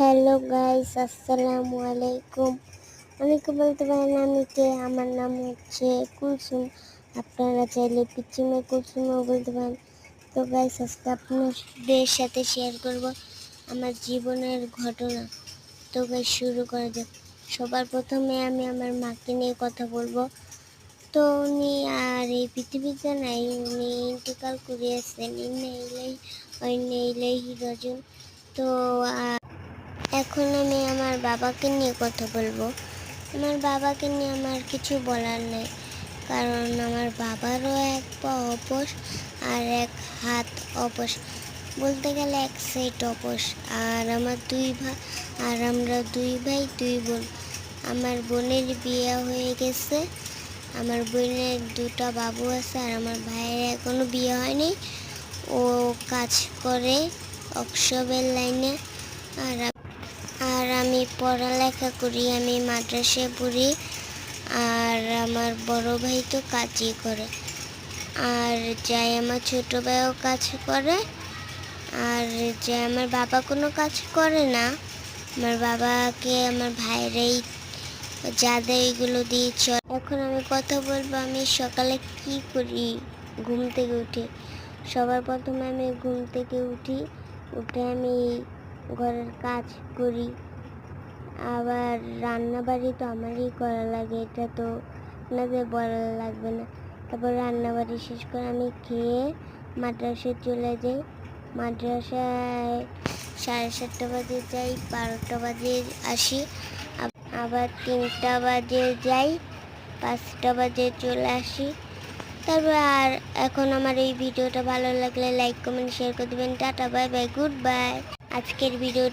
Hello guys আসসালামু আলাইকুম। অনেকে বলতে পারেন আমি কে আমার নাম হচ্ছে কুলসুম। আপনারা চাইলে পিচিমে কুলসুমও বলতে পারেন। তো গাইস আজকে আপনাদের সাথে শেয়ার করব আমার জীবনের ঘটনা। তো গাইস শুরু করা যাক। সবার প্রথমে আমি আমার মাকে নিয়ে কথা বলব। তো উনি আর এই পৃথিবীতে নাই উনি ইন্তেকাল করিয়াছেন ইন্নাইলাই ইন্নাইলাই রাজুন তো আহ, এখন আমি আমার বাবাকে নিয়ে কথা বলব। আমার বাবাকে নিয়ে আমার কিছু বলার নেই। কারণ আমার বাবারও এক পা অপস আর এক হাত অপস। বলতে গেলে এক সাইড অপস। আর আমার দুই ভাই আর আমরা দুই ভাই, দুই বোন। আমার বোনের বিয়ে হয়ে গেছে। আমার বোনের দুটো বাবু আছে আর আমার ভাইয়ের এখনও বিয়ে হয়নি। ও কাজ করে অক্সবের লাইনে পড়ালেখা করি, আমি মাদ্রাসায় পড়ি আর আমার বড় ভাই তো কাজই করে। আর যাই আমার ছোট ভাইও কাজ করে আর যে আমার বাবা কোনো কাজ করে না। আমার বাবাকে, আমার ভাইরাই যা দেয় এগুলো দিয়ে চল। এখন আমি কথা বলব, আমি সকালে কি করি? ঘুম থেকে উঠি। সবার প্রথমে আমি ঘুম থেকে উঠি, উঠে আমি ঘরের কাজ করি। আবার রান্না বাড়ি তো আমারই করা লাগে, এটা তো আপনাদের বলা লাগবে না। তারপর রান্না বাড়ি শেষ করে আমি খেয়ে মাদ্রাসায় চলে যাই। মাদ্রাসায় সাড়ে সাতটা বাজে যাই, বারোটা বাজে আসি। আবার তিনটা বাজে যাই, পাঁচটা বাজে চলে আসি। তারপর আর এখন আমার এই ভিডিওটা ভালো লাগলে লাইক কমেন্ট শেয়ার করে দেবেন। Tata bye bye good bye আজকের ভিডিও